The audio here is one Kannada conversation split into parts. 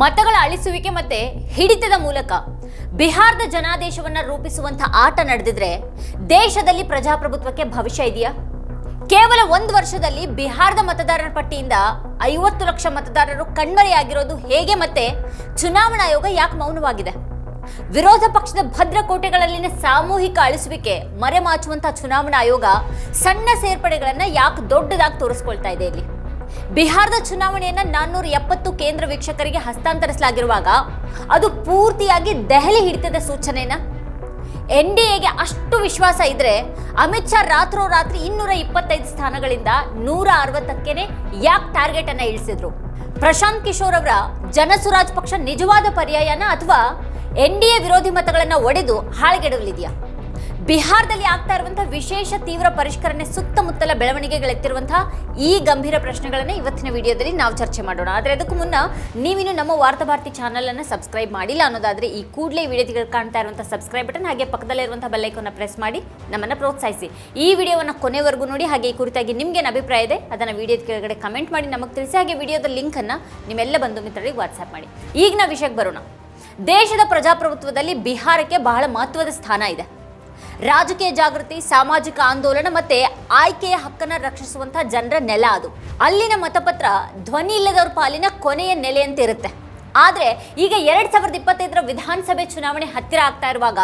ಮತಗಳ ಅಳಿಸುವಿಕೆ ಮತ್ತೆ ಹಿಡಿತದ ಮೂಲಕ ಬಿಹಾರದ ಜನಾದೇಶವನ್ನ ರೂಪಿಸುವಂತ ಆಟ ನಡೆದಿದ್ರೆ ದೇಶದಲ್ಲಿ ಪ್ರಜಾಪ್ರಭುತ್ವಕ್ಕೆ ಭವಿಷ್ಯ ಇದೆಯಾ? ಕೇವಲ ಒಂದು ವರ್ಷದಲ್ಲಿ ಬಿಹಾರದ ಮತದಾರರ ಪಟ್ಟಿಯಿಂದ ಐವತ್ತು ಲಕ್ಷ ಮತದಾರರು ಕಣ್ಮರೆಯಾಗಿರೋದು ಹೇಗೆ ಮತ್ತೆ ಚುನಾವಣಾ ಆಯೋಗ ಯಾಕೆ ಮೌನವಾಗಿದೆ? ವಿರೋಧ ಪಕ್ಷದ ಭದ್ರಕೋಟೆಗಳಲ್ಲಿನ ಸಾಮೂಹಿಕ ಅಳಿಸುವಿಕೆ ಮರೆಮಾಚುವಂತಹ ಚುನಾವಣಾ ಆಯೋಗ ಸಣ್ಣ ಸೇರ್ಪಡೆಗಳನ್ನ ಯಾಕೆ ದೊಡ್ಡದಾಗಿ ತೋರಿಸ್ಕೊಳ್ತಾ ಇದೆ ಇಲ್ಲಿ? ಬಿಹಾರದ ಚುನಾವಣೆಯನ್ನ ನಾನ್ನೂರ ಎಪ್ಪತ್ತು ಕೇಂದ್ರ ವೀಕ್ಷಕರಿಗೆ ಹಸ್ತಾಂತರಿಸಲಾಗಿರುವಾಗ ಅದು ಪೂರ್ತಿಯಾಗಿ ದೆಹಲಿ ಹಿಡಿತದ ಸೂಚನೆನ? ಎನ್ ಡಿ ಎಗೆ ಅಷ್ಟು ವಿಶ್ವಾಸ ಇದ್ರೆ ಅಮಿತ್ ಶಾ ರಾತ್ರೋರಾತ್ರಿ ಇನ್ನೂರ ಇಪ್ಪತ್ತೈದು ಸ್ಥಾನಗಳಿಂದ ನೂರ ಅರವತ್ತಕ್ಕೇನೆ ಯಾಕೆ ಟಾರ್ಗೆಟ್ ಅನ್ನ ಇಳಿಸಿದ್ರು? ಪ್ರಶಾಂತ್ ಕಿಶೋರ್ ಅವರ ಜನಸುರಾಜ್ ಪಕ್ಷ ನಿಜವಾದ ಪರ್ಯಾಯನ ಅಥವಾ ಎನ್ ಡಿ ಎ ವಿರೋಧಿ ಮತಗಳನ್ನ ಒಡೆದು ಹಾಳ್ಗೆಡಲಿದೆಯಾ ಬಿಹಾರದಲ್ಲಿ ಆಗ್ತಾ ಇರುವಂತಹ ವಿಶೇಷ ತೀವ್ರ ಪರಿಷ್ಕರಣೆ ಸುತ್ತಮುತ್ತಲ ಬೆಳವಣಿಗೆಗಳೆತ್ತಿರುವಂತಹ ಈ ಗಂಭೀರ ಪ್ರಶ್ನೆಗಳನ್ನ ಇವತ್ತಿನ ವಿಡಿಯೋದಲ್ಲಿ ನಾವು ಚರ್ಚೆ ಮಾಡೋಣ. ಆದರೆ ಅದಕ್ಕೂ ಮುನ್ನ ನೀವಿನ್ನು ನಮ್ಮ ವಾರ್ತಾ ಭಾರತಿ ಚಾನಲ್ ಅನ್ನು ಸಬ್ಸ್ಕ್ರೈಬ್ ಮಾಡಿಲ್ಲ ಅನ್ನೋದಾದ್ರೆ ಈ ಕೂಡಲೇ ವಿಡಿಯೋಗಳು ಕಾಣ್ತಾ ಇರುವಂತಹ ಸಬ್ಸ್ಕ್ರೈಬ್ ಬಟನ್ ಹಾಗೆ ಪಕ್ಕದಲ್ಲಿರುವಂತಹ ಬೆಲ್ಲೈಕನ್ನ ಪ್ರೆಸ್ ಮಾಡಿ ನಮ್ಮನ್ನ ಪ್ರೋತ್ಸಾಹಿಸಿ. ಈ ವಿಡಿಯೋವನ್ನು ಕೊನೆವರೆಗೂ ನೋಡಿ ಹಾಗೆ ಈ ಕುರಿತಾಗಿ ನಿಮ್ಗೇನು ಅಭಿಪ್ರಾಯ ಇದೆ ಅದನ್ನ ವಿಡಿಯೋದ ಕೆಳಗಡೆ ಕಮೆಂಟ್ ಮಾಡಿ ನಮಗೆ ತಿಳಿಸಿ ಹಾಗೆ ವಿಡಿಯೋದ ಲಿಂಕ್ ಅನ್ನ ನಿಮ್ಮೆಲ್ಲ ಬಂಧು ಮಿತ್ರರಿಗೆ ವಾಟ್ಸ್ಆಪ್ ಮಾಡಿ. ಈಗ ನಾವು ವಿಷಯಕ್ಕೆ ಬರೋಣ. ದೇಶದ ಪ್ರಜಾಪ್ರಭುತ್ವದಲ್ಲಿ ಬಿಹಾರಕ್ಕೆ ಬಹಳ ಮಹತ್ವದ ಸ್ಥಾನ ಇದೆ. ರಾಜಕೀಯ ಜಾಗೃತಿ, ಸಾಮಾಜಿಕ ಆಂದೋಲನ ಮತ್ತೆ ಆಯ್ಕೆಯ ಹಕ್ಕನ್ನ ರಕ್ಷಿಸುವಂತಹ ಜನರ ನೆಲ ಅದು. ಅಲ್ಲಿನ ಮತಪತ್ರ ಧ್ವನಿ ಇಲ್ಲದವ್ರ ಪಾಲಿನ ಕೊನೆಯ ನೆಲೆಯಂತೆ ಇರುತ್ತೆ. ಆದರೆ ಈಗ ಎರಡ್ ಸಾವಿರದ ಇಪ್ಪತ್ತೈದರ ವಿಧಾನಸಭೆ ಚುನಾವಣೆ ಹತ್ತಿರ ಆಗ್ತಾ ಇರುವಾಗ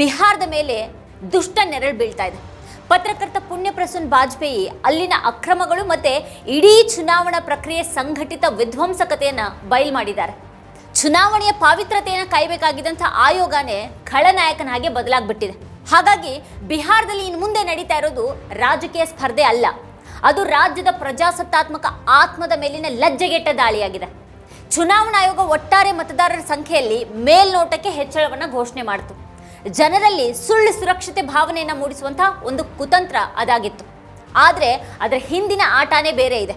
ಬಿಹಾರದ ಮೇಲೆ ದುಷ್ಟ ನೆರಳು ಬೀಳ್ತಾ ಇದೆ. ಪತ್ರಕರ್ತ ಪುಣ್ಯ ಪ್ರಸೂನ್ ಬಾಜಪೇಯಿ ಅಲ್ಲಿನ ಅಕ್ರಮಗಳು ಮತ್ತೆ ಇಡೀ ಚುನಾವಣಾ ಪ್ರಕ್ರಿಯೆ ಸಂಘಟಿತ ವಿಧ್ವಂಸಕತೆಯನ್ನು ಬಯಲು ಮಾಡಿದ್ದಾರೆ. ಚುನಾವಣೆಯ ಪಾವಿತ್ರತೆಯನ್ನು ಕಾಯಬೇಕಾಗಿದ್ದಂಥ ಆಯೋಗನೇ ಖಳನಾಯಕನಾಗಿ ಬದಲಾಗ್ಬಿಟ್ಟಿದೆ. ಹಾಗಾಗಿ ಬಿಹಾರದಲ್ಲಿ ಇನ್ನು ಮುಂದೆ ನಡೀತಾ ಇರೋದು ರಾಜಕೀಯ ಸ್ಪರ್ಧೆ ಅಲ್ಲ. ಅದು ರಾಜ್ಯದ ಪ್ರಜಾಸತ್ತಾತ್ಮಕ ಆತ್ಮದ ಮೇಲಿನ ಲಜ್ಜೆಗೆಟ್ಟ ದಾಳಿಯಾಗಿದೆ. ಚುನಾವಣಾ ಆಯೋಗ ಒಟ್ಟಾರೆ ಮತದಾರರ ಸಂಖ್ಯೆಯಲ್ಲಿ ಮೇಲ್ನೋಟಕ್ಕೆ ಹೆಚ್ಚಳವನ್ನು ಘೋಷಣೆ ಮಾಡಿತು. ಜನರಲ್ಲಿ ಸುಳ್ಳು ಸುರಕ್ಷತೆ ಭಾವನೆಯನ್ನು ಮೂಡಿಸುವಂಥ ಒಂದು ಕುತಂತ್ರ ಅದಾಗಿತ್ತು. ಆದರೆ ಅದರ ಹಿಂದಿನ ಆಟನೇ ಬೇರೆ ಇದೆ.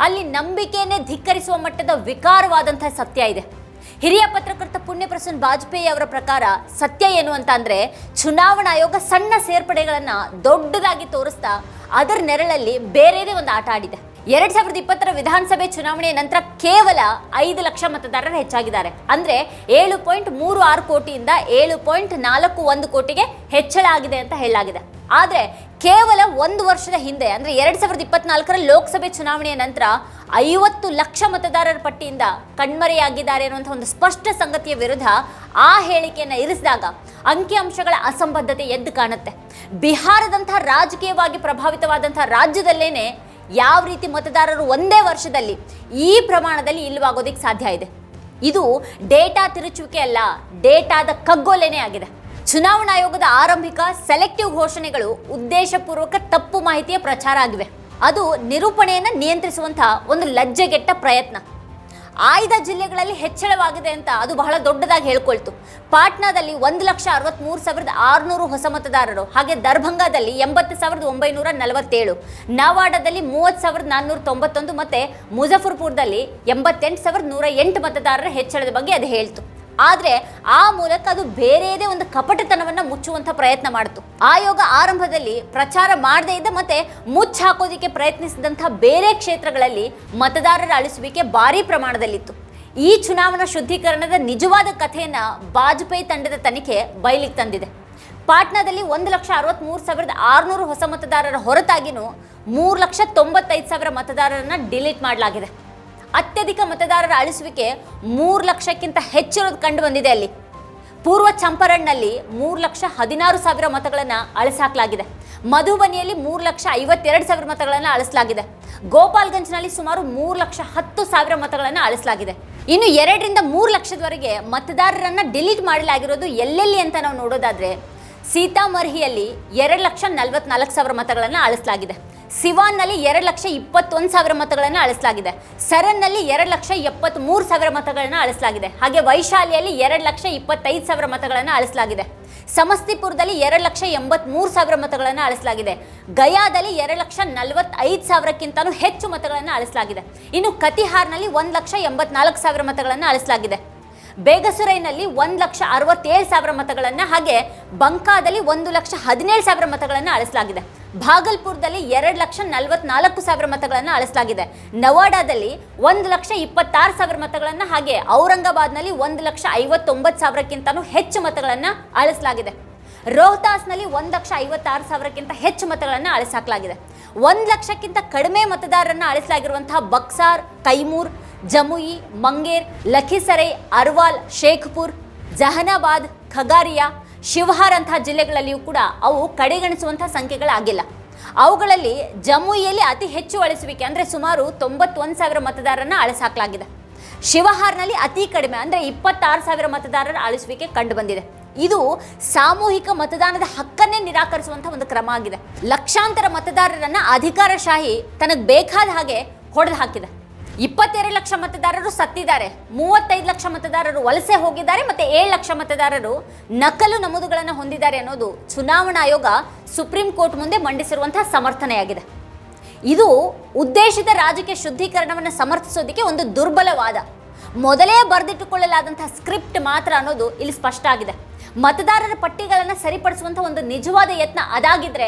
ಅಲ್ಲಿ ನಂಬಿಕೆಯನ್ನೇ ಧಿಕ್ಕರಿಸುವ ಮಟ್ಟದ ವಿಕಾರವಾದಂಥ ಸತ್ಯ ಇದೆ. ಹಿರಿಯ ಪತ್ರಕರ್ತ ಪುಣ್ಯಪ್ರಸನ್ ವಾಜಪೇಯಿ ಅವರ ಪ್ರಕಾರ ಸತ್ಯ ಏನು ಅಂತ ಅಂದ್ರೆ ಚುನಾವಣಾ ಆಯೋಗ ಸಣ್ಣ ಸೇರ್ಪಡೆಗಳನ್ನ ದೊಡ್ಡದಾಗಿ ತೋರಿಸ್ತಾ ಅದರ ನೆರಳಲ್ಲಿ ಬೇರೆದೇ ಒಂದು ಆಟ ಆಡಿದೆ. ಎರಡ್ ಸಾವಿರದ ಇಪ್ಪತ್ತರ ವಿಧಾನಸಭೆ ಚುನಾವಣೆಯ ನಂತರ ಕೇವಲ ಐದು ಲಕ್ಷ ಮತದಾರರು ಹೆಚ್ಚಾಗಿದ್ದಾರೆ. ಅಂದ್ರೆ ಏಳು ಪಾಯಿಂಟ್ ಮೂರು ಆರು ಕೋಟಿಯಿಂದ ಏಳು ಪಾಯಿಂಟ್ ನಾಲ್ಕು ಒಂದು ಕೋಟಿಗೆ ಹೆಚ್ಚಳ ಆಗಿದೆ ಅಂತ ಹೇಳಲಾಗಿದೆ. ಆದ್ರೆ ಕೇವಲ ಒಂದು ವರ್ಷದ ಹಿಂದೆ, ಅಂದ್ರೆ ಎರಡ್ ಸಾವಿರದ ಇಪ್ಪತ್ನಾಲ್ಕರ ಲೋಕಸಭೆ ಚುನಾವಣೆಯ ನಂತರ ಐವತ್ತು ಲಕ್ಷ ಮತದಾರರ ಪಟ್ಟಿಯಿಂದ ಕಣ್ಮರೆಯಾಗಿದ್ದಾರೆ ಅನ್ನುವಂಥ ಒಂದು ಸ್ಪಷ್ಟ ಸಂಗತಿಯ ವಿರುದ್ಧ ಆ ಹೇಳಿಕೆಯನ್ನು ಇರಿಸಿದಾಗ ಅಂಕಿಅಂಶಗಳ ಅಸಂಬದ್ಧತೆ ಎದ್ದು ಕಾಣುತ್ತೆ. ಬಿಹಾರದಂಥ ರಾಜಕೀಯವಾಗಿ ಪ್ರಭಾವಿತವಾದಂಥ ರಾಜ್ಯದಲ್ಲೇನೆ ಯಾವ ರೀತಿ ಮತದಾರರು ಒಂದೇ ವರ್ಷದಲ್ಲಿ ಈ ಪ್ರಮಾಣದಲ್ಲಿ ಇಲ್ಲವಾಗೋದಕ್ಕೆ ಸಾಧ್ಯ ಇದೆ. ಇದು ಡೇಟಾ ತಿರುಚುವಿಕೆ ಅಲ್ಲ, ಡೇಟಾದ ಕಗ್ಗೊಲೆನೇ ಆಗಿದೆ. ಚುನಾವಣಾ ಆಯೋಗದ ಆರಂಭಿಕ ಸೆಲೆಕ್ಟಿವ್ ಘೋಷಣೆಗಳು ಉದ್ದೇಶಪೂರ್ವಕ ತಪ್ಪು ಮಾಹಿತಿಯ ಪ್ರಚಾರ ಆಗಿವೆ. ಅದು ನಿರೂಪಣೆಯನ್ನು ನಿಯಂತ್ರಿಸುವಂತಹ ಒಂದು ಲಜ್ಜೆಗೆಟ್ಟ ಪ್ರಯತ್ನ. ಆಯ್ದ ಜಿಲ್ಲೆಗಳಲ್ಲಿ ಹೆಚ್ಚಳವಾಗಿದೆ ಅಂತ ಅದು ಬಹಳ ದೊಡ್ಡದಾಗಿ ಹೇಳ್ಕೊಳ್ತು. ಪಾಟ್ನಾದಲ್ಲಿ ಒಂದು ಲಕ್ಷ ಅರವತ್ತ್ಮೂರು ಸಾವಿರದ ಆರುನೂರು ಹೊಸ ಮತದಾರರು, ಹಾಗೆ ದರ್ಭಂಗಾದಲ್ಲಿ ಎಂಬತ್ತು ಸಾವಿರದ ಒಂಬೈನೂರ ನಲವತ್ತೇಳು, ನವಾಡಾದಲ್ಲಿ ಮೂವತ್ತು ಸಾವಿರದ ನಾನ್ನೂರ ತೊಂಬತ್ತೊಂದು ಮತ್ತೆ ಮುಜಫರ್ಪುರದಲ್ಲಿ ಎಂಬತ್ತೆಂಟು ಸಾವಿರದ ನೂರ ಎಂಟು ಮತದಾರರ ಹೆಚ್ಚಳದ ಬಗ್ಗೆ ಅದು ಹೇಳ್ತು. ಆದ್ರೆ ಆ ಮೂಲಕ ಅದು ಬೇರೆಯದೇ ಒಂದು ಕಪಟತನವನ್ನು ಮುಚ್ಚುವಂಥ ಪ್ರಯತ್ನ ಮಾಡಿತು. ಆಯೋಗ ಆರಂಭದಲ್ಲಿ ಪ್ರಚಾರ ಮಾಡದೇ ಇದ್ದ ಮತ್ತೆ ಮುಚ್ಚ ಹಾಕೋದಕ್ಕೆ ಪ್ರಯತ್ನಿಸಿದಂಥ ಬೇರೆ ಕ್ಷೇತ್ರಗಳಲ್ಲಿ ಮತದಾರರ ಅಳಿಸುವಿಕೆ ಭಾರೀ ಪ್ರಮಾಣದಲ್ಲಿತ್ತು. ಈ ಚುನಾವಣಾ ಶುದ್ಧೀಕರಣದ ನಿಜವಾದ ಕಥೆಯನ್ನು ವಾಜಪೇಯಿ ತಂಡದ ತನಿಖೆ ಬಯಲಿಗೆ ತಂದಿದೆ. ಪಾಟ್ನಾದಲ್ಲಿ ಒಂದು ಲಕ್ಷ ಅರವತ್ತ್ಮೂರು ಸಾವಿರದ ಆರುನೂರು ಹೊಸ ಮತದಾರರ ಹೊರತಾಗಿನೂ ಮೂರು ಲಕ್ಷ ತೊಂಬತ್ತೈದು ಸಾವಿರ ಮತದಾರರನ್ನ ಡಿಲೀಟ್ ಮಾಡಲಾಗಿದೆ. ಅತ್ಯಧಿಕ ಮತದಾರರ ಅಳಿಸುವಿಕೆ ಮೂರು ಲಕ್ಷಕ್ಕಿಂತ ಹೆಚ್ಚಿರೋದು ಕಂಡು ಬಂದಿದೆ ಅಲ್ಲಿ. ಪೂರ್ವ ಚಂಪರಣ್ಣಲ್ಲಿ ಮೂರು ಲಕ್ಷ ಹದಿನಾರು ಸಾವಿರ ಮತಗಳನ್ನು ಅಳಿಸಾಕಲಾಗಿದೆ. ಮಧುಬನಿಯಲ್ಲಿ ಮೂರು ಲಕ್ಷ ಐವತ್ತೆರಡು ಸಾವಿರ ಮತಗಳನ್ನು ಅಳಿಸಲಾಗಿದೆ. ಗೋಪಾಲ್ಗಂಜ್ನಲ್ಲಿ ಸುಮಾರು ಮೂರು ಲಕ್ಷ ಹತ್ತು ಸಾವಿರ ಮತಗಳನ್ನು ಅಳಿಸಲಾಗಿದೆ. ಇನ್ನು ಎರಡರಿಂದ ಮೂರು ಲಕ್ಷದವರೆಗೆ ಮತದಾರರನ್ನು ಡಿಲೀಟ್ ಮಾಡಲಾಗಿರೋದು ಎಲ್ಲೆಲ್ಲಿ ಅಂತ ನಾವು ನೋಡೋದಾದರೆ, ಸೀತಾಮರ್ಹಿಯಲ್ಲಿ ಎರಡು ಲಕ್ಷ ನಲವತ್ನಾಲ್ಕು ಸಾವಿರ ಮತಗಳನ್ನು ಅಳಿಸಲಾಗಿದೆ. ಸಿವಾನ್ನಲ್ಲಿ ಎರಡು ಲಕ್ಷ ಇಪ್ಪತ್ತೊಂದು ಸಾವಿರ ಮತಗಳನ್ನು ಅಳಿಸಲಾಗಿದೆ. ಸರನ್ನಲ್ಲಿ ಎರಡು ಲಕ್ಷ ಎಪ್ಪತ್ತ್ಮೂರು ಸಾವಿರ ಮತಗಳನ್ನು ಅಳಿಸಲಾಗಿದೆ. ಹಾಗೆ ವೈಶಾಲಿಯಲ್ಲಿ ಎರಡು ಲಕ್ಷ ಇಪ್ಪತ್ತೈದು ಸಾವಿರ ಮತಗಳನ್ನು ಅಳಿಸಲಾಗಿದೆ. ಸಮಸ್ತಿಪುರದಲ್ಲಿ ಎರಡು ಲಕ್ಷ ಎಂಬತ್ಮೂರು ಸಾವಿರ ಮತಗಳನ್ನು ಅಳಿಸಲಾಗಿದೆ. ಗಯಾದಲ್ಲಿ ಎರಡು ಲಕ್ಷ ನಲವತ್ತೈದು ಸಾವಿರಕ್ಕಿಂತಲೂ ಹೆಚ್ಚು ಮತಗಳನ್ನು ಅಳಿಸಲಾಗಿದೆ. ಇನ್ನು ಕತಿಹಾರ್ನಲ್ಲಿ ಒಂದು ಲಕ್ಷ ಎಂಬತ್ನಾಲ್ಕು ಸಾವಿರ ಮತಗಳನ್ನು ಅಳಿಸಲಾಗಿದೆ. ಬೇಗಸುರೈನಲ್ಲಿ ಒಂದು ಲಕ್ಷ ಅರವತ್ತೇಳು ಸಾವಿರ ಮತಗಳನ್ನು ಹಾಗೆ ಬಂಕಾದಲ್ಲಿ ಒಂದು ಲಕ್ಷ ಹದಿನೇಳು ಸಾವಿರ ಮತಗಳನ್ನು ಅಳಿಸಲಾಗಿದೆ. ಭಾಗಲ್ಪುರದಲ್ಲಿ ಎರಡು ಲಕ್ಷ ನಲವತ್ನಾಲ್ಕು ಸಾವಿರ ಮತಗಳನ್ನು ಅಳಿಸಲಾಗಿದೆ ನವಾಡಾದಲ್ಲಿ ಒಂದು ಲಕ್ಷ ಇಪ್ಪತ್ತಾರು ಸಾವಿರ ಮತಗಳನ್ನು ಹಾಗೆ ಔರಂಗಾಬಾದ್ನಲ್ಲಿ ಒಂದು ಲಕ್ಷ ಐವತ್ತೊಂಬತ್ತು ಸಾವಿರಕ್ಕಿಂತನೂ ಹೆಚ್ಚು ಮತಗಳನ್ನು ಅಳಿಸಲಾಗಿದೆ ರೋಹ್ತಾಸ್ನಲ್ಲಿ ಒಂದು ಲಕ್ಷ ಐವತ್ತಾರು ಸಾವಿರಕ್ಕಿಂತ ಹೆಚ್ಚು ಮತಗಳನ್ನು ಅಳಿಸಾಕಲಾಗಿದೆ ಒಂದು ಲಕ್ಷಕ್ಕಿಂತ ಕಡಿಮೆ ಮತದಾರರನ್ನು ಅಳಿಸಲಾಗಿರುವಂತಹ ಬಕ್ಸಾರ್, ಕೈಮೂರ್, ಜಮುಯಿ, ಮಂಗೇರ್, ಲಖೀಸರೈ, ಅರ್ವಾಲ್, ಶೇಖ್ಪುರ್, ಜಹನಾಬಾದ್, ಖಗಾರಿಯಾ ಶಿವಹಾರ್ ಅಂತಹ ಜಿಲ್ಲೆಗಳಲ್ಲಿಯೂ ಕೂಡ ಅವು ಕಡೆಗಣಿಸುವಂತಹ ಸಂಖ್ಯೆಗಳಾಗಿಲ್ಲ. ಅವುಗಳಲ್ಲಿ ಜಮ್ಮುಯಲ್ಲಿ ಅತಿ ಹೆಚ್ಚು ಅಳಿಸುವಿಕೆ ಅಂದರೆ ಸುಮಾರು ತೊಂಬತ್ತೊಂದು ಸಾವಿರ ಮತದಾರರನ್ನ ಅಳಿಸಾಕಲಾಗಿದೆ. ಶಿವಹಾರ್ನಲ್ಲಿ ಅತಿ ಕಡಿಮೆ ಅಂದರೆ ಇಪ್ಪತ್ತಾರು ಸಾವಿರ ಮತದಾರರ ಅಳಿಸುವಿಕೆ ಕಂಡು ಬಂದಿದೆ ಇದು ಸಾಮೂಹಿಕ ಮತದಾನದ ಹಕ್ಕನ್ನೇ ನಿರಾಕರಿಸುವಂಥ ಒಂದು ಕ್ರಮ ಆಗಿದೆ. ಲಕ್ಷಾಂತರ ಮತದಾರರನ್ನ ಅಧಿಕಾರಶಾಹಿ ತನಗೆ ಬೇಕಾದ ಹಾಗೆ ಹೊಡೆದು ಹಾಕಿದೆ. ಇಪ್ಪತ್ತೆರಡು ಲಕ್ಷ ಮತದಾರರು ಸತ್ತಿದ್ದಾರೆ, ಮೂವತ್ತೈದು ಲಕ್ಷ ಮತದಾರರು ವಲಸೆ ಹೋಗಿದ್ದಾರೆ ಮತ್ತೆ ಏಳು ಲಕ್ಷ ಮತದಾರರು ನಕಲು ನಮೂದುಗಳನ್ನು ಹೊಂದಿದ್ದಾರೆ ಅನ್ನೋದು ಚುನಾವಣಾ ಆಯೋಗ ಸುಪ್ರೀಂ ಕೋರ್ಟ್ ಮುಂದೆ ಮಂಡಿಸಿರುವಂತಹ ಸಮರ್ಥನೆಯಾಗಿದೆ. ಇದು ಉದ್ದೇಶಿತ ರಾಜಕೀಯ ಶುದ್ಧೀಕರಣವನ್ನು ಸಮರ್ಥಿಸೋದಕ್ಕೆ ಒಂದು ದುರ್ಬಲವಾದ, ಮೊದಲೇ ಬರೆದಿಟ್ಟುಕೊಳ್ಳಲಾದಂತಹ ಸ್ಕ್ರಿಪ್ಟ್ ಮಾತ್ರ ಅನ್ನೋದು ಇಲ್ಲಿ ಸ್ಪಷ್ಟ ಆಗಿದೆ. ಮತದಾರರ ಪಟ್ಟಿಗಳನ್ನು ಸರಿಪಡಿಸುವಂಥ ಒಂದು ನಿಜವಾದ ಯತ್ನ ಅದಾಗಿದ್ದರೆ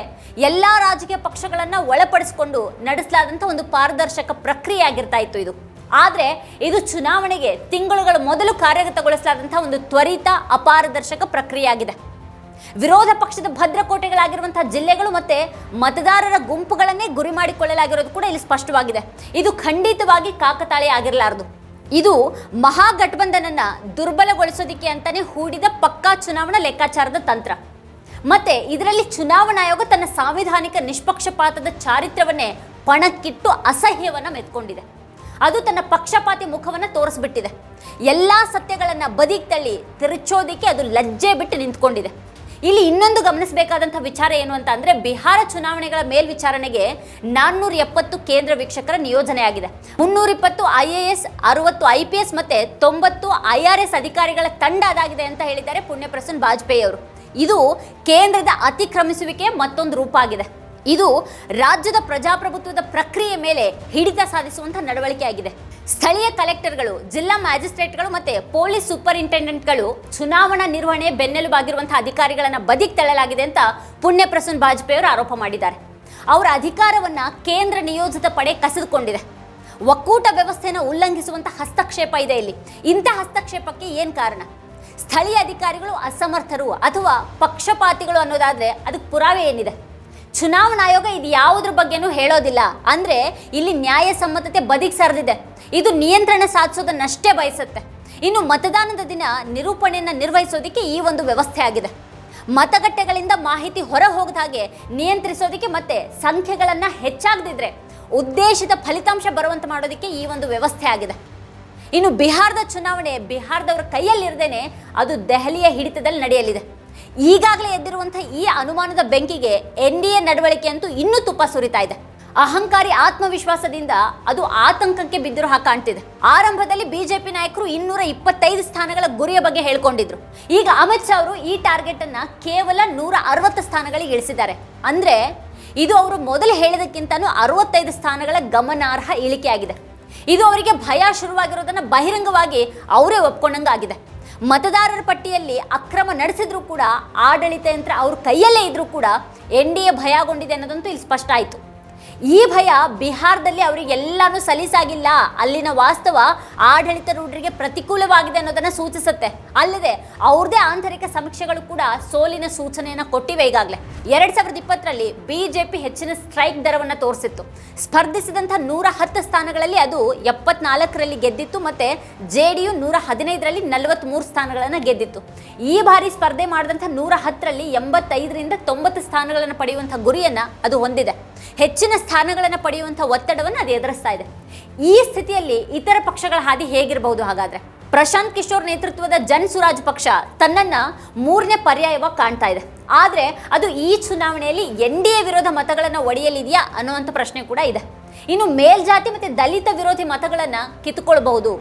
ಎಲ್ಲ ರಾಜಕೀಯ ಪಕ್ಷಗಳನ್ನು ಒಳಪಡಿಸಿಕೊಂಡು ನಡೆಸಲಾದಂಥ ಒಂದು ಪಾರದರ್ಶಕ ಪ್ರಕ್ರಿಯೆ ಆಗಿರ್ತಾ ಇತ್ತು ಇದು. ಆದರೆ ಇದು ಚುನಾವಣೆಗೆ ತಿಂಗಳುಗಳ ಮೊದಲು ಕಾರ್ಯಗತಗೊಳಿಸಲಾದಂಥ ಒಂದು ತ್ವರಿತ ಅಪಾರದರ್ಶಕ ಪ್ರಕ್ರಿಯೆ ಆಗಿದೆ. ವಿರೋಧ ಪಕ್ಷದ ಭದ್ರಕೋಟೆಗಳಾಗಿರುವಂತಹ ಜಿಲ್ಲೆಗಳು ಮತ್ತೆ ಮತದಾರರ ಗುಂಪುಗಳನ್ನೇ ಗುರಿ ಮಾಡಿಕೊಳ್ಳಲಾಗಿರೋದು ಕೂಡ ಇಲ್ಲಿ ಸ್ಪಷ್ಟವಾಗಿದೆ. ಇದು ಖಂಡಿತವಾಗಿ ಕಾಕತಾಳೆ ಆಗಿರಲಾರದು. ಇದು ಮಹಾಗಠಬಂಧನನ್ನ ದುರ್ಬಲಗೊಳಿಸೋದಿಕ್ಕೆ ಅಂತಾನೆ ಹೂಡಿದ ಪಕ್ಕಾ ಚುನಾವಣಾ ಲೆಕ್ಕಾಚಾರದ ತಂತ್ರ. ಮತ್ತೆ ಇದರಲ್ಲಿ ಚುನಾವಣಾ ಆಯೋಗ ತನ್ನ ಸಾಂವಿಧಾನಿಕ ನಿಷ್ಪಕ್ಷಪಾತದ ಚಾರಿತ್ರ್ಯವನ್ನೇ ಪಣಕ್ಕಿಟ್ಟು ಅಸಹ್ಯವನ್ನ ಮೆತ್ಕೊಂಡಿದೆ. ಅದು ತನ್ನ ಪಕ್ಷಪಾತಿ ಮುಖವನ್ನು ತೋರಿಸ್ಬಿಟ್ಟಿದೆ. ಎಲ್ಲ ಸತ್ಯಗಳನ್ನು ಬದಿಗೆ ತಳ್ಳಿ ತಿರುಚೋದಿಕ್ಕೆ ಅದು ಲಜ್ಜೆ ಬಿಟ್ಟು ನಿಂತ್ಕೊಂಡಿದೆ. ಇಲ್ಲಿ ಇನ್ನೊಂದು ಗಮನಿಸಬೇಕಾದಂಥ ವಿಚಾರ ಏನು ಅಂತ ಅಂದರೆ ಬಿಹಾರ ಚುನಾವಣೆಗಳ ಮೇಲ್ವಿಚಾರಣೆಗೆ ನಾನ್ನೂರ ಎಪ್ಪತ್ತು ಕೇಂದ್ರ ವೀಕ್ಷಕರ ನಿಯೋಜನೆಯಾಗಿದೆ ಮುನ್ನೂರ ಇಪ್ಪತ್ತು ಐ ಎ ಎಸ್, ಅರವತ್ತು ಐ ಪಿ ಎಸ್ ಮತ್ತು ತೊಂಬತ್ತು ಐ ಆರ್ ಎಸ್ ಅಧಿಕಾರಿಗಳ ತಂಡ ಅದಾಗಿದೆ ಅಂತ ಹೇಳಿದ್ದಾರೆ ಪುಣ್ಯಪ್ರಸನ್ನ ವಾಜಪೇಯಿ ಅವರು. ಇದು ಕೇಂದ್ರದ ಅತಿಕ್ರಮಿಸುವಿಕೆ ಮತ್ತೊಂದು ರೂಪ ಆಗಿದೆ. ಇದು ರಾಜ್ಯದ ಪ್ರಜಾಪ್ರಭುತ್ವದ ಪ್ರಕ್ರಿಯೆ ಮೇಲೆ ಹಿಡಿತ ಸಾಧಿಸುವಂತಹ ನಡವಳಿಕೆಯಾಗಿದೆ ಸ್ಥಳೀಯ ಕಲೆಕ್ಟರ್ಗಳು, ಜಿಲ್ಲಾ ಮ್ಯಾಜಿಸ್ಟ್ರೇಟ್ಗಳು ಮತ್ತೆ ಪೊಲೀಸ್ ಸೂಪರಿಂಟೆಂಡೆಂಟ್ಗಳು ಚುನಾವಣಾ ನಿರ್ವಹಣೆ ಬೆನ್ನೆಲುಬಾಗಿರುವಂತಹ ಅಧಿಕಾರಿಗಳನ್ನು ಬದಿಗೆ ತಳ್ಳಲಾಗಿದೆ ಅಂತ ಪುಣ್ಯ ಪ್ರಸನ್ನ ವಾಜಪೇಯಿ ಅವರು ಆರೋಪ ಮಾಡಿದ್ದಾರೆ. ಅವರ ಅಧಿಕಾರವನ್ನ ಕೇಂದ್ರ ನಿಯೋಜಿತ ಪಡೆ ಕಸಿದುಕೊಂಡಿದೆ. ಒಕ್ಕೂಟ ವ್ಯವಸ್ಥೆಯನ್ನು ಉಲ್ಲಂಘಿಸುವಂತ ಹಸ್ತಕ್ಷೇಪ ಇದೆ ಇಲ್ಲಿ. ಇಂಥ ಹಸ್ತಕ್ಷೇಪಕ್ಕೆ ಏನು ಕಾರಣ? ಸ್ಥಳೀಯ ಅಧಿಕಾರಿಗಳು ಅಸಮರ್ಥರು ಅಥವಾ ಪಕ್ಷಪಾತಿಗಳು ಅನ್ನೋದಾದರೆ ಅದಕ್ಕೆ ಪುರಾವೆ ಏನಿದೆ? ಚುನಾವಣಾ ಆಯೋಗ ಇದು ಯಾವುದ್ರ ಬಗ್ಗೆನೂ ಹೇಳೋದಿಲ್ಲ. ಅಂದ್ರೆ ಇಲ್ಲಿ ನ್ಯಾಯಸಮ್ಮತತೆ ಬದಿಗೆ ಸರಿದಿದೆ. ಇದು ನಿಯಂತ್ರಣ ಸಾಧಿಸೋದನ್ನಷ್ಟೇ ಬಯಸುತ್ತೆ. ಇನ್ನು ಮತದಾನದ ದಿನ ನಿರೂಪಣೆಯನ್ನು ನಿರ್ವಹಿಸೋದಕ್ಕೆ ಈ ಒಂದು ವ್ಯವಸ್ಥೆ ಆಗಿದೆ. ಮತಗಟ್ಟೆಗಳಿಂದ ಮಾಹಿತಿ ಹೊರ ಹೋಗದ ಹಾಗೆ ನಿಯಂತ್ರಿಸೋದಕ್ಕೆ ಮತ್ತೆ ಸಂಖ್ಯೆಗಳನ್ನು ಹೆಚ್ಚಾಗದಿದ್ರೆ ಉದ್ದೇಶಿತ ಫಲಿತಾಂಶ ಬರುವಂತೆ ಮಾಡೋದಕ್ಕೆ ಈ ಒಂದು ವ್ಯವಸ್ಥೆ ಆಗಿದೆ. ಇನ್ನು ಬಿಹಾರದ ಚುನಾವಣೆ ಬಿಹಾರದವರ ಕೈಯಲ್ಲಿರದೇನೆ ಅದು ದೆಹಲಿಯ ಹಿಡಿತದಲ್ಲಿ ನಡೆಯಲಿದೆ. ಈಗಾಗಲೇ ಎದ್ದಿರುವಂತಹ ಈ ಅನುಮಾನದ ಬೆಂಕಿಗೆ ಎನ್ ಡಿ ಎ ನಡವಳಿಕೆ ಅಂತೂ ಇನ್ನೂ ತುಪ್ಪ ಸುರಿತಾ ಇದೆ. ಅಹಂಕಾರಿ ಆತ್ಮವಿಶ್ವಾಸದಿಂದ ಅದು ಆತಂಕಕ್ಕೆ ಬಿದ್ದಿರೋ ಹಾಗೆ ಕಾಣ್ತಿದೆ. ಆರಂಭದಲ್ಲಿ ಬಿಜೆಪಿ ನಾಯಕರು ಇನ್ನೂರ ಇಪ್ಪತ್ತೈದು ಸ್ಥಾನಗಳ ಗುರಿಯ ಬಗ್ಗೆ ಹೇಳ್ಕೊಂಡಿದ್ರು. ಈಗ ಅಮಿತ್ ಶಾ ಅವರು ಈ ಟಾರ್ಗೆಟ್ ಅನ್ನ ಕೇವಲ ನೂರ ಅರವತ್ತು ಸ್ಥಾನಗಳಿಗೆ ಇಳಿಸಿದ್ದಾರೆ. ಅಂದ್ರೆ ಇದು ಅವರು ಮೊದಲು ಹೇಳಿದಕ್ಕಿಂತನೂ ಅರವತ್ತೈದು ಸ್ಥಾನಗಳ ಗಮನಾರ್ಹ ಇಳಿಕೆಯಾಗಿದೆ. ಇದು ಅವರಿಗೆ ಭಯ ಶುರುವಾಗಿರೋದನ್ನ ಬಹಿರಂಗವಾಗಿ ಅವರೇ ಒಪ್ಕೊಂಡಂಗಾಗಿದೆ. ಮತದಾರರ ಪಟ್ಟಿಯಲ್ಲಿ ಅಕ್ರಮ ನಡೆಸಿದ್ರು ಕೂಡ ಆಡಳಿತ ಯಂತ್ರ ಅವ್ರ ಕೈಯಲ್ಲೇ ಇದ್ರೂ ಕೂಡ ಎನ್ ಡಿ ಎ ಭಯಗೊಂಡಿದೆ ಅನ್ನೋದಂತೂ ಇಲ್ಲಿ ಸ್ಪಷ್ಟ ಆಯಿತು. ಈ ಭಯ ಬಿಹಾರದಲ್ಲಿ ಅವರಿಗೆ ಎಲ್ಲಾನು ಸಲೀಸಾಗಿಲ್ಲ. ಅಲ್ಲಿನ ವಾಸ್ತವ ಆಡಳಿತ ರೂಢರಿಗೆ ಪ್ರತಿಕೂಲವಾಗಿದೆ ಅನ್ನೋದನ್ನ ಸೂಚಿಸುತ್ತೆ. ಅಲ್ಲದೆ ಅವ್ರದೇ ಆಂತರಿಕ ಸಮೀಕ್ಷೆಗಳು ಕೂಡ ಸೋಲಿನ ಸೂಚನೆಯನ್ನ ಕೊಟ್ಟಿವೆ ಈಗಾಗಲೇ. ಎರಡ್ ಸಾವಿರದ ಇಪ್ಪತ್ತರಲ್ಲಿ ಬಿಜೆಪಿ ಹೆಚ್ಚಿನ ಸ್ಟ್ರೈಕ್ ದರವನ್ನು ತೋರಿಸಿತ್ತು. ಸ್ಪರ್ಧಿಸಿದಂಥ ನೂರ ಹತ್ತು ಸ್ಥಾನಗಳಲ್ಲಿ ಅದು ಎಪ್ಪತ್ನಾಲ್ಕರಲ್ಲಿ ಗೆದ್ದಿತ್ತು ಮತ್ತೆ ಜೆ ಡಿ ಯು ನೂರ ಹದಿನೈದರಲ್ಲಿ ನಲವತ್ತ್ಮೂರು ಸ್ಥಾನಗಳನ್ನು ಗೆದ್ದಿತ್ತು. ಈ ಬಾರಿ ಸ್ಪರ್ಧೆ ಮಾಡಿದಂಥ ನೂರ ಹತ್ತರಲ್ಲಿ ಎಂಬತ್ತೈದರಿಂದ ತೊಂಬತ್ತು ಸ್ಥಾನಗಳನ್ನು ಪಡೆಯುವಂಥ ಗುರಿಯನ್ನ ಅದು ಹೊಂದಿದೆ. ಹೆಚ್ಚಿನ ಸ್ಥಾನಗಳನ್ನು ಪಡೆಯುವಂಥ ಒತ್ತಡವನ್ನು ಅದು ಎದುರಿಸ್ತಾ ಇದೆ. ಈ ಸ್ಥಿತಿಯಲ್ಲಿ ಇತರ ಪಕ್ಷಗಳ ಹಾದಿ ಹೇಗಿರಬಹುದು ಹಾಗಾದರೆ? ಪ್ರಶಾಂತ್ ಕಿಶೋರ್ ನೇತೃತ್ವದ ಜನ್ ಸುರಾಜ್ ಪಕ್ಷ ತನ್ನನ್ನು ಮೂರನೇ ಪರ್ಯಾಯವಾಗಿ ಕಾಣ್ತಾ ಇದೆ. ಆದರೆ ಅದು ಈ ಚುನಾವಣೆಯಲ್ಲಿ ಎನ್ ಡಿ ಎ ವಿರೋಧ ಮತಗಳನ್ನು ಒಡೆಯಲಿದೆಯಾ ಅನ್ನುವಂಥ ಪ್ರಶ್ನೆ ಕೂಡ ಇದೆ. ಇನ್ನು ಮೇಲ್ಜಾತಿ ಮತ್ತು ದಲಿತ ವಿರೋಧಿ ಮತಗಳನ್ನು ಕಿತ್ತುಕೊಳ್ಬಹುದು.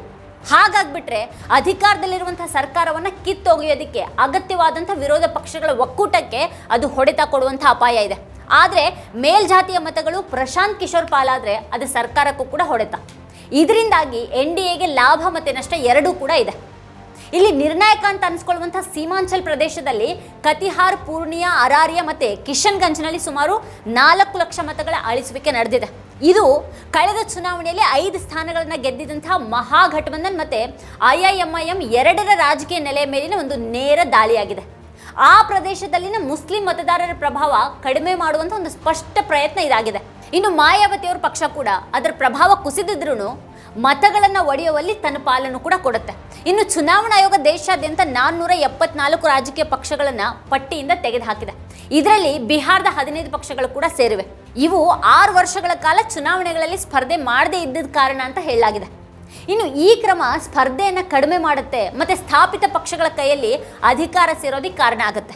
ಹಾಗಾಗ್ಬಿಟ್ರೆ ಅಧಿಕಾರದಲ್ಲಿರುವಂಥ ಸರ್ಕಾರವನ್ನು ಕಿತ್ತೊಗೆಯೋದಕ್ಕೆ ಅಗತ್ಯವಾದಂಥ ವಿರೋಧ ಪಕ್ಷಗಳ ಒಕ್ಕೂಟಕ್ಕೆ ಅದು ಹೊಡೆತ ಕೊಡುವಂಥ ಅಪಾಯ ಇದೆ. ಆದರೆ ಮೇಲ್ಜಾತಿಯ ಮತಗಳು ಪ್ರಶಾಂತ್ ಕಿಶೋರ್ ಪಾಲಾದರೆ ಅದು ಸರ್ಕಾರಕ್ಕೂ ಕೂಡ ಹೊಡೆತ. ಇದರಿಂದಾಗಿ ಎನ್ ಡಿ ಎಗೆ ಲಾಭ ಮತ್ತು ನಷ್ಟ ಎರಡೂ ಕೂಡ ಇದೆ. ಇಲ್ಲಿ ನಿರ್ಣಾಯಕ ಅಂತ ಅನ್ಸ್ಕೊಳ್ಳುವಂತಹ ಸೀಮಾಂಚಲ್ ಪ್ರದೇಶದಲ್ಲಿ ಕತಿಹಾರ್, ಪೂರ್ಣಿಯಾ, ಅರಾರ್ಯ ಮತ್ತೆ ಕಿಶನ್ಗಂಜ್ನಲ್ಲಿ ಸುಮಾರು ನಾಲ್ಕು ಲಕ್ಷ ಮತಗಳ ಅಳಿಸುವಿಕೆ ನಡೆದಿದೆ. ಇದು ಕಳೆದ ಚುನಾವಣೆಯಲ್ಲಿ ಐದು ಸ್ಥಾನಗಳನ್ನು ಗೆದ್ದಿದಂತಹ ಮಹಾಗಠಬಂಧನ್ ಮತ್ತೆ ಐಐಎಂಐಎಂ ಎರಡರ ರಾಜಕೀಯ ನೆಲೆಯ ಮೇಲಿನ ಒಂದು ನೇರ ದಾಳಿಯಾಗಿದೆ. ಆ ಪ್ರದೇಶದಲ್ಲಿನ ಮುಸ್ಲಿಂ ಮತದಾರರ ಪ್ರಭಾವ ಕಡಿಮೆ ಮಾಡುವಂತ ಒಂದು ಸ್ಪಷ್ಟ ಪ್ರಯತ್ನ ಇದಾಗಿದೆ. ಇನ್ನು ಮಾಯಾವತಿಯವರ ಪಕ್ಷ ಕೂಡ ಅದರ ಪ್ರಭಾವ ಕುಸಿದಿದ್ರೂ ಮತಗಳನ್ನು ಒಡೆಯುವಲ್ಲಿ ತನ್ನ ಪಾಲನ್ನು ಕೂಡ ಕೊಡುತ್ತೆ. ಇನ್ನು ಚುನಾವಣಾ ಆಯೋಗ ದೇಶಾದ್ಯಂತ ನಾನ್ನೂರ ಎಪ್ಪತ್ನಾಲ್ಕು ರಾಜಕೀಯ ಪಕ್ಷಗಳನ್ನು ಪಟ್ಟಿಯಿಂದ ತೆಗೆದುಹಾಕಿದೆ. ಇದರಲ್ಲಿ ಬಿಹಾರದ ಹದಿನೈದು ಪಕ್ಷಗಳು ಕೂಡ ಸೇರಿವೆ. ಇವು ಆರು ವರ್ಷಗಳ ಕಾಲ ಚುನಾವಣೆಗಳಲ್ಲಿ ಸ್ಪರ್ಧೆ ಮಾಡದೇ ಇದ್ದಿದ್ದ ಕಾರಣ ಅಂತ ಹೇಳಲಾಗಿದೆ. ಇನ್ನು ಈ ಕ್ರಮ ಸ್ಪರ್ಧೆಯನ್ನು ಕಡಿಮೆ ಮಾಡುತ್ತೆ, ಮತ್ತು ಸ್ಥಾಪಿತ ಪಕ್ಷಗಳ ಕೈಯಲ್ಲಿ ಅಧಿಕಾರ ಸೇರೋದಕ್ಕೆ ಕಾರಣ ಆಗುತ್ತೆ.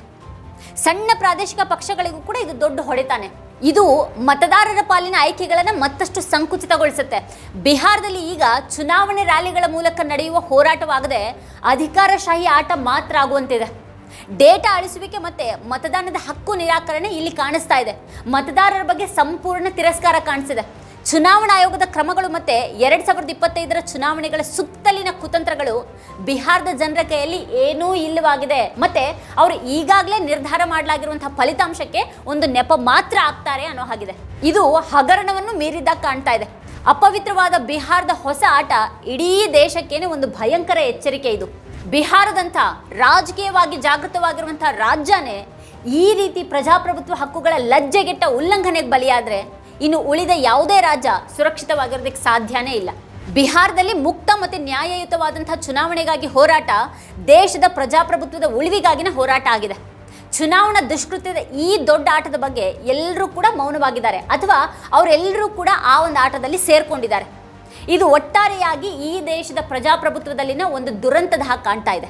ಸಣ್ಣ ಪ್ರಾದೇಶಿಕ ಪಕ್ಷಗಳಿಗೂ ಕೂಡ ಇದು ದೊಡ್ಡ ಹೊಡೆತಾನೆ. ಇದು ಮತದಾರರ ಪಾಲಿನ ಆಯ್ಕೆಗಳನ್ನು ಮತ್ತಷ್ಟು ಸಂಕುಚಿತಗೊಳಿಸುತ್ತೆ. ಬಿಹಾರದಲ್ಲಿ ಈಗ ಚುನಾವಣೆ ರ್ಯಾಲಿಗಳ ಮೂಲಕ ನಡೆಯುವ ಹೋರಾಟವಾಗದೆ ಅಧಿಕಾರಶಾಹಿ ಆಟ ಮಾತ್ರ ಆಗುವಂತಿದೆ. ಡೇಟಾ ಅಳಿಸುವಿಕೆ ಮತ್ತೆ ಮತದಾನದ ಹಕ್ಕು ನಿರಾಕರಣೆ ಇಲ್ಲಿ ಕಾಣಿಸ್ತಾ ಇದೆ. ಮತದಾರರ ಬಗ್ಗೆ ಸಂಪೂರ್ಣ ತಿರಸ್ಕಾರ ಕಾಣಿಸಿದೆ ಚುನಾವಣಾ ಆಯೋಗದ ಕ್ರಮಗಳು ಮತ್ತೆ ಎರಡ್ ಸಾವಿರದ ಇಪ್ಪತ್ತೈದರ ಚುನಾವಣೆಗಳ ಸುತ್ತಲಿನ ಕುತಂತ್ರಗಳು ಬಿಹಾರದ ಜನರ ಕೈಯಲ್ಲಿ ಏನೂ ಇಲ್ಲವಾಗಿದೆ. ಮತ್ತೆ ಅವರು ಈಗಾಗಲೇ ನಿರ್ಧಾರ ಮಾಡಲಾಗಿರುವಂತಹ ಫಲಿತಾಂಶಕ್ಕೆ ಒಂದು ನೆಪ ಮಾತ್ರ ಆಗ್ತಾರೆ ಅನ್ನೋ ಹಾಗಿದೆ. ಇದು ಹಗರಣವನ್ನು ಮೀರಿದಾಗ ಕಾಣ್ತಾ ಇದೆ. ಅಪವಿತ್ರವಾದ ಬಿಹಾರದ ಹೊಸ ಆಟ ಇಡೀ ದೇಶಕ್ಕೇನೆ ಒಂದು ಭಯಂಕರ ಎಚ್ಚರಿಕೆ ಇದು. ಬಿಹಾರದಂಥ ರಾಜಕೀಯವಾಗಿ ಜಾಗೃತವಾಗಿರುವಂಥ ರಾಜ್ಯನೇ ಈ ರೀತಿ ಪ್ರಜಾಪ್ರಭುತ್ವ ಹಕ್ಕುಗಳ ಲಜ್ಜೆಗೆಟ್ಟ ಉಲ್ಲಂಘನೆಗೆ ಬಲಿಯಾದ್ರೆ ಇನ್ನು ಉಳಿದ ಯಾವುದೇ ರಾಜ್ಯ ಸುರಕ್ಷಿತವಾಗಿರೋದಕ್ಕೆ ಸಾಧ್ಯನೇ ಇಲ್ಲ. ಬಿಹಾರದಲ್ಲಿ ಮುಕ್ತ ಮತ್ತು ನ್ಯಾಯಯುತವಾದಂತಹ ಚುನಾವಣೆಗಾಗಿ ಹೋರಾಟ ದೇಶದ ಪ್ರಜಾಪ್ರಭುತ್ವದ ಉಳಿವಿಗಾಗಿನ ಹೋರಾಟ ಆಗಿದೆ. ಚುನಾವಣಾ ದುಷ್ಕೃತ್ಯದ ಈ ದೊಡ್ಡ ಆಟದ ಬಗ್ಗೆ ಎಲ್ಲರೂ ಕೂಡ ಮೌನವಾಗಿದ್ದಾರೆ. ಅಥವಾ ಅವರೆಲ್ಲರೂ ಕೂಡ ಆ ಒಂದು ಆಟದಲ್ಲಿ ಸೇರ್ಕೊಂಡಿದ್ದಾರೆ. ಇದು ಒಟ್ಟಾರೆಯಾಗಿ ಈ ದೇಶದ ಪ್ರಜಾಪ್ರಭುತ್ವದಲ್ಲಿನ ಒಂದು ದುರಂತದ ಹಾಗೆ ಕಾಣ್ತಾ ಇದೆ.